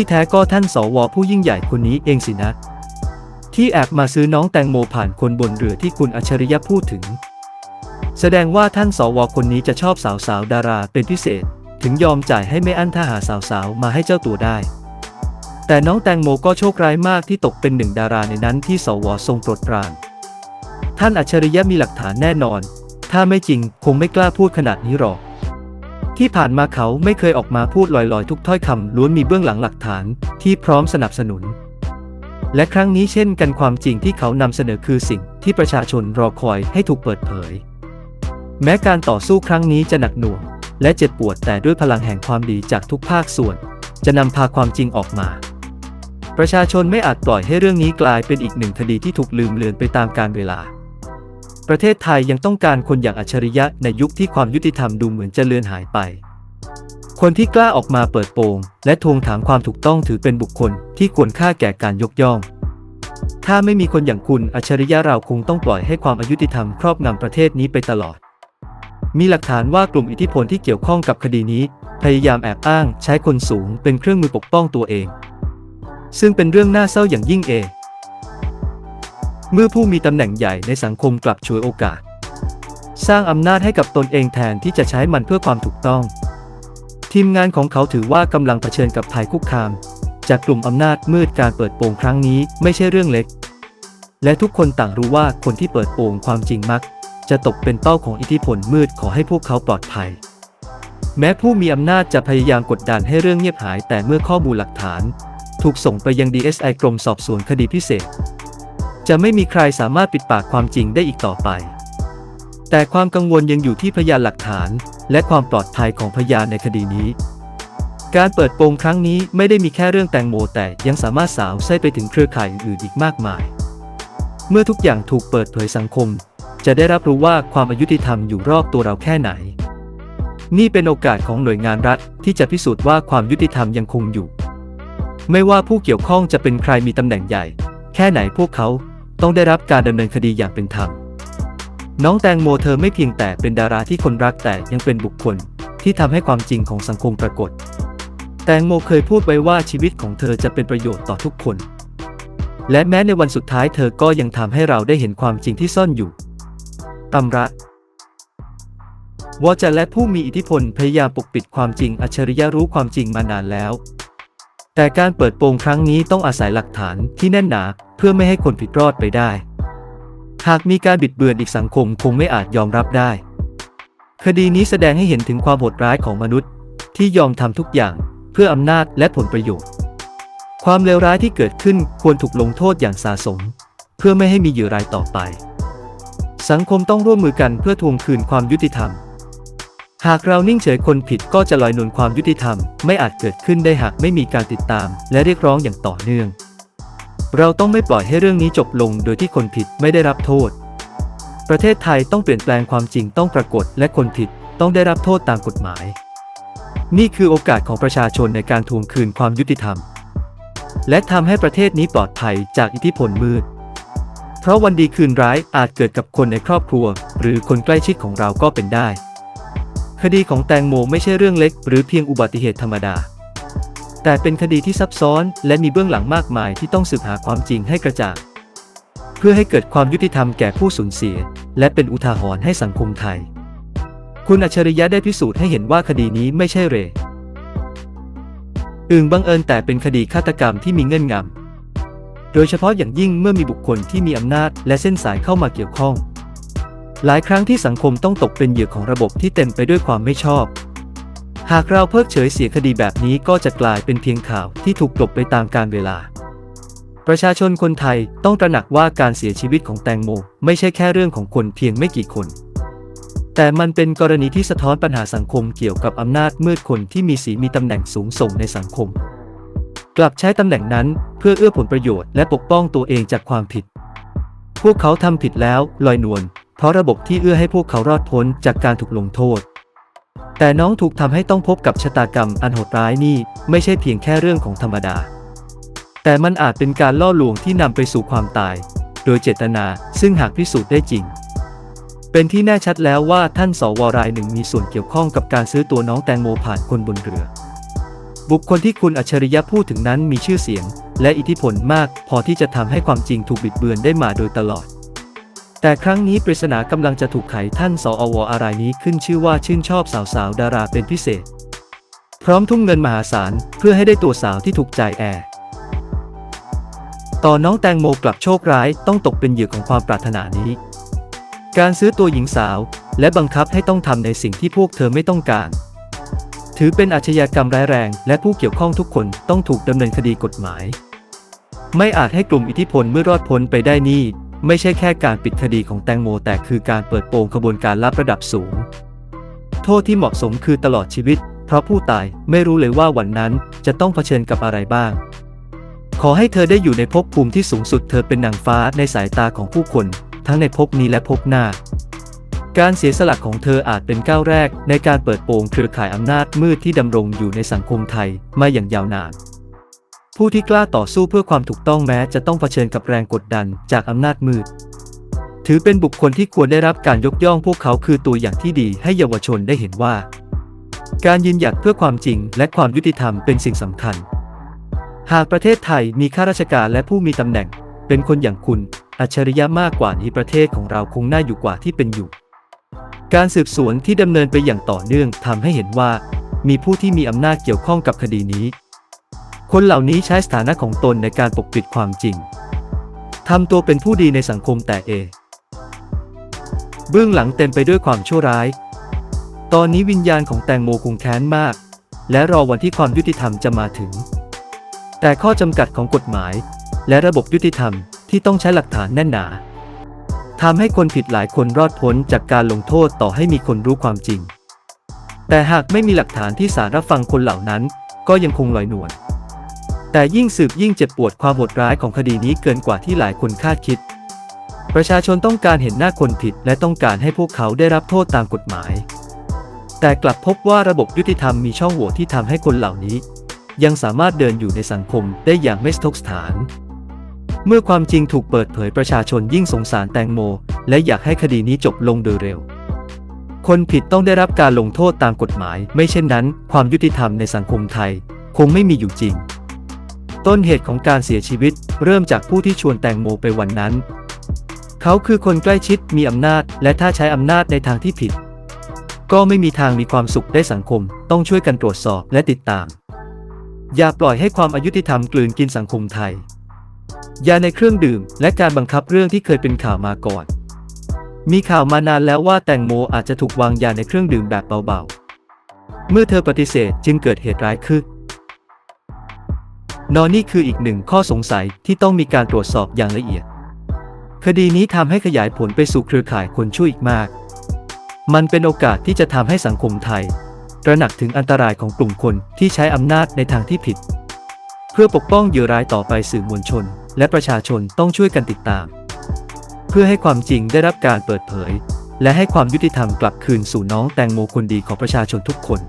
ที่แท้ก็ท่านสวผู้ยิ่งใหญ่คนนี้เองสินะ ที่แอบมาซื้อน้องแตงโมผ่านคนบนเรือที่คุณอัจฉริยะพูดถึง แสดงว่าท่านสวคนนี้จะชอบสาวๆดาราเป็นพิเศษ ถึงยอมจ่ายให้ไม่อั้นถ้าหาสาวๆมาให้เจ้าตัวได้ แต่น้องแตงโมก็โชคร้ายมากที่ตกเป็นหนึ่งดาราในนั้นที่สวทรงโปรดปรานท่านอัจฉริยะมีหลักฐานแน่นอน ถ้าไม่จริงคงไม่กล้าพูดขนาดนี้หรอก ที่ผ่านมาเขาไม่เคยออกมาพูดลอยๆ ทุกถ้อยคำล้วนมีเบื้องหลังหลักฐานที่พร้อมสนับสนุน และครั้งนี้เช่นกันความจริงที่เขานำเสนอคือสิ่งที่ประชาชนรอคอยให้ถูกเปิดเผย แม้การต่อสู้ครั้งนี้จะหนักหน่วง และเจ็บปวดแต่ด้วยพลังแห่งความดีจากทุกภาคส่วน จะนำพาความจริงออกมา ประชาชนไม่อาจปล่อยให้เรื่องนี้กลายเป็นอีกหนึ่งคดีที่ถูกลืมเลือนไปตามกาลเวลา ประเทศไทยยังต้องการคนอย่างอัจฉริยะในยุคที่ความยุติธรรมดูเหมือนจะเลือนหายไป คนที่กล้าออกมาเปิดโปง และทวงถามความถูกต้องถือเป็นบุคคลที่ควรค่าแก่การยกย่อง ถ้าไม่มีคนอย่างคุณอัจฉริยะเราคงต้องปล่อยให้ความอายุติธรรมครอบงำประเทศนี้ไปตลอด มีหลักฐานว่ากลุ่มอิทธิพลที่เกี่ยวข้องกับคดีนี้ พยายามแอบอ้างใช้คนสูงเป็นเครื่องมือปกป้องตัวเอง ซึ่งเป็นเรื่องน่าเศร้าอย่างยิ่งเอง เมื่อผู้มีตำแหน่งใหญ่ในสังคมกลับฉวยโอกาส สร้างอำนาจให้กับตนเองแทนที่จะใช้มันเพื่อความถูกต้อง ทีมงานของเขาถือว่ากำลังเผชิญกับภัยคุกคาม จากกลุ่มอำนาจมืดการเปิดโปงครั้งนี้ไม่ใช่เรื่องเล็ก และทุกคนต่างรู้ว่าคนที่เปิดโปงความจริงมัก จะตกเป็นเป้าของอิทธิพลมืดขอให้พวกเขาปลอดภัยแม้ผู้มีอำนาจจะพยายามกดดันให้เรื่องเงียบหายแต่เมื่อข้อมูลหลักฐาน ถูกส่งไปยัง DSI กรมสอบสวนคดีพิเศษ จะไม่มีใครสามารถปิดปากความจริงได้อีกต่อไป แต่ความกังวลยังอยู่ที่พยานหลักฐาน และความปลอดภัยของพยานในคดีนี้ การเปิดโปงครั้งนี้ไม่ได้มีแค่เรื่องแตงโมแต่ยังสามารถสาวไส้ไปถึงเครือข่ายอื่นอีกมากมาย เมื่อทุกอย่างถูกเปิดเผยสังคม จะได้รับรู้ว่าความอายุติธรรมอยู่รอบตัวเราแค่ไหน นี่เป็นโอกาสของหน่วยงานรัฐที่จะพิสูจน์ว่าความยุติธรรมยังคงอยู่ ไม่ว่าผู้เกี่ยวข้องจะเป็นใครมีตำแหน่งใหญ่ แค่ไหนพวกเขา ต้องได้รับการดำเนินคดีอย่างเป็นธรรม น้องแตงโมเธอไม่เพียงแต่เป็นดาราที่คนรักแต่ยังเป็นบุคคลที่ทำให้ความจริงของสังคมปรากฏ แตงโมเคยพูดไว้ว่าชีวิตของเธอจะเป็นประโยชน์ต่อทุกคน และแม้ในวันสุดท้ายเธอก็ยังทำให้เราได้เห็นความจริงที่ซ่อนอยู่ตำระวอจะและผู้มีอิทธิพลพยายามปกปิดความจริงอัจฉริยะรู้ความจริงมานานแล้ว แต่การเปิดโปงครั้งนี้ต้องอาศัยหลักฐานที่แน่นหนาเพื่อไม่ให้คนผิดรอดไปได้ หากมีการบิดเบือนอีกสังคมคงไม่อาจยอมรับได้ คดีนี้แสดงให้เห็นถึงความโหดร้ายของมนุษย์ ที่ยอมทำทุกอย่างเพื่ออำนาจและผลประโยชน์ ความเลวร้ายที่เกิดขึ้นควรถูกลงโทษอย่างสาสม เพื่อไม่ให้มีเหยื่อรายต่อไป สังคมต้องร่วมมือกันเพื่อทวงคืนความยุติธรรม หากเรานิ่งเฉยคนผิดก็จะลอยนวลความยุติธรรม ไม่อาจเกิดขึ้นได้หากไม่มีการติดตาม และเรียกร้องอย่างต่อเนื่อง เราต้องไม่ปล่อยให้เรื่องนี้จบลงโดยที่คนผิดไม่ได้รับโทษ ประเทศไทยต้องเปลี่ยนแปลงความจริงต้องปรากฏ และคนผิดต้องได้รับโทษตามกฎหมาย นี่คือโอกาสของประชาชนในการทวงคืนความยุติธรรม และทำให้ประเทศนี้ปลอดภัยจากอิทธิพลมืด เพราะวันดีคืนร้ายอาจเกิดกับคนในครอบครัว หรือคนใกล้ชิดของเราก็เป็นได้ คดีของแตงโมไม่ใช่เรื่องเล็ก หรือเพียงอุบัติเหตุธรรมดา แต่เป็นคดีที่ซับซ้อนและมีเบื้องหลังมากมายที่ต้องสืบหาความจริงให้กระจ่างเพื่อให้เกิดความยุติธรรมแก่ผู้สูญเสีย และเป็นอุทาหรณ์ให้สังคมไทย คุณอัจฉริยะได้พิสูจน์ให้เห็นว่าคดีนี้ไม่ใช่เรอึ่งบังเอิญแต่เป็นคดีฆาตกรรมที่มีเงื่อนงำ โดยเฉพาะอย่างยิ่งเมื่อมีบุคคลที่มีอำนาจและเส้นสายเข้ามาเกี่ยวข้อง หลายครั้งที่สังคมต้องตกเป็นเหยื่อของระบบที่เต็มไปด้วยความไม่ชอบ หากเราเพิกเฉยเสียคดีแบบนี้ก็จะกลายเป็นเพียงข่าวที่ถูกกลบไปตามกาลเวลา ประชาชนคนไทยต้องตระหนักว่าการเสียชีวิตของแตงโม ไม่ใช่แค่เรื่องของคนเพียงไม่กี่คน แต่มันเป็นกรณีที่สะท้อนปัญหาสังคมเกี่ยวกับอำนาจมืดคนที่มีสีมีตำแหน่งสูงส่งในสังคม กลับใช้ตำแหน่งนั้นเพื่อเอื้อผลประโยชน์และปกป้องตัวเองจากความผิด พวกเขาทำผิดแล้วลอยนวล เพราะระบบที่เอื้อให้พวกเขารอดพ้นจากการถูกลงโทษ แต่น้องถูกทำให้ต้องพบกับชะตากรรมอันโหดร้ายนี่ไม่ใช่เพียงแค่เรื่องของธรรมดา แต่มันอาจเป็นการล่อลวงที่นำไปสู่ความตาย โดยเจตนาซึ่งหากพิสูจน์ได้จริง เป็นที่แน่ชัดแล้วว่าท่านสวรายหนึ่งมีส่วนเกี่ยวข้องกับการซื้อตัวน้องแตงโมผ่านคนบนเรือ บุคคลที่คุณอัจฉริยะพูดถึงนั้นมีชื่อเสียง และอิทธิพลมาก พอที่จะทำให้ความจริงถูกบิดเบือนได้มาโดยตลอด แต่ครั้งนี้ปริศนากำลังจะถูกไขท่านสอวอะไรายนี้ขึ้นชื่อว่าชื่นชอบสาวๆ ดาราเป็นพิเศษ พร้อมทุ่มเงินมหาศาลเพื่อให้ได้ตัวสาวที่ถูกใจแอร์ต่อน้องแตงโมกลับโชคร้ายต้องตกเป็นเหยื่อของความปรารถนานี้ การซื้อตัวหญิงสาว และบังคับให้ต้องทำในสิ่งที่พวกเธอไม่ต้องการ ถือเป็นอาชญากรรมร้ายแรง และผู้เกี่ยวข้องทุกคนต้องถูกดำเนินคดีกฎหมาย ไม่อาจให้กลุ่มอิทธิพลเมื่อรอดพ้นไปได้นี่ ไม่ใช่แค่การปิดคดีของแตงโม แต่คือการเปิดโปงขบวนการลับระดับสูง โทษที่เหมาะสมคือตลอดชีวิต เพราะผู้ตายไม่รู้เลยว่าวันนั้นจะต้องเผชิญกับอะไรบ้าง ขอให้เธอได้อยู่ในภพภูมิที่สูงสุดเธอเป็นนางฟ้าในสายตาของผู้คน ทั้งในภพนี้และภพหน้า การเสียสละของเธออาจเป็นก้าวแรก ในการเปิดโปงเครือข่ายอำนาจมืดที่ดำรงอยู่ในสังคมไทยมาอย่างยาวนาน ผู้ที่กล้าต่อสู้เพื่อความถูกต้องแม้จะต้องเผชิญกับแรงกดดันจากอำนาจมืด ถือเป็นบุคคลที่ควรได้รับการยกย่องพวกเขาคือตัวอย่างที่ดีให้เยาวชนได้เห็นว่า การยืนหยัดเพื่อความจริงและความยุติธรรมเป็นสิ่งสำคัญ หากประเทศไทยมีข้าราชการและผู้มีตำแหน่ง เป็นคนอย่างคุณ อัจฉริยะมากกว่านี้ประเทศของเราคงน่าอยู่กว่าที่เป็นอยู่ การสืบสวนที่ดำเนินไปอย่างต่อเนื่องทำให้เห็นว่า มีผู้ที่มีอำนาจเกี่ยวข้องกับคดีนี้ คนเหล่านี้ใช้สถานะของตนในการปกปิดความจริงทำตัวเป็นผู้ดีในสังคมแต่เอ เบื้องหลังเต็มไปด้วยความชั่วร้าย ตอนนี้วิญญาณของแตงโมคงแค้นมาก และรอวันที่ความยุติธรรมจะมาถึง แต่ข้อจำกัดของกฎหมาย และระบบยุติธรรมที่ต้องใช้หลักฐานแน่นหนาทำให้คนผิดหลายคนรอดพ้นจากการลงโทษต่อให้มีคนรู้ความจริง แต่หากไม่มีหลักฐานที่สารรับฟังคนเหล่านั้น ก็ยังคงลอยนวล แต่ยิ่งสืบยิ่งเจ็บปวดความโหดร้ายของคดีนี้เกินกว่าที่หลายคนคาดคิด ประชาชนต้องการเห็นหน้าคนผิดและต้องการให้พวกเขาได้รับโทษตามกฎหมาย แต่กลับพบว่าระบบยุติธรรมมีช่องโหว่ที่ทำให้คนเหล่านี้ ยังสามารถเดินอยู่ในสังคมได้อย่างไม่สทกสถาน เมื่อความจริงถูกเปิดเผยประชาชนยิ่งสงสารแตงโม และอยากให้คดีนี้จบลงโดยเร็วคนผิดต้องได้รับการลงโทษตามกฎหมาย ไม่เช่นนั้น ความยุติธรรมในสังคมไทย คงไม่มีอยู่จริง ต้นเหตุของการเสียชีวิต เริ่มจากผู้ที่ชวนแตงโมไปวันนั้น เขาคือคนใกล้ชิดมีอำนาจ และถ้าใช้อำนาจในทางที่ผิด ก็ไม่มีทางมีความสุขได้สังคม ต้องช่วยกันตรวจสอบและติดตาม อย่าปล่อยให้ความอายุติธรรมกลืนกินสังคมไทย ยาในเครื่องดื่ม และการบังคับเรื่องที่เคยเป็นข่าวมาก่อน มีข่าวมานานแล้วว่าแตงโมอาจจะถูกวางยาในเครื่องดื่มแบบเบาๆ เมื่อเธอปฏิเสธจึงเกิดเหตุร้ายขึ้น นอนนี่คืออีกหนึ่งข้อสงสัยที่ต้องมีการตรวจสอบอย่างละเอียด คดีนี้ทำให้ขยายผลไปสู่เครือข่ายคนช่วยอีกมาก มันเป็นโอกาสที่จะทำให้สังคมไทยตระหนักถึงอันตรายของกลุ่มคนที่ใช้อำนาจในทางที่ผิด เพื่อปกป้องเหยื่อรายต่อไปสื่อมวลชน และประชาชนต้องช่วยกันติดตาม เพื่อให้ความจริงได้รับการเปิดเผย และให้ความยุติธรรมกลับคืนสู่น้องแตงโมคนดีของประชาชนทุกคน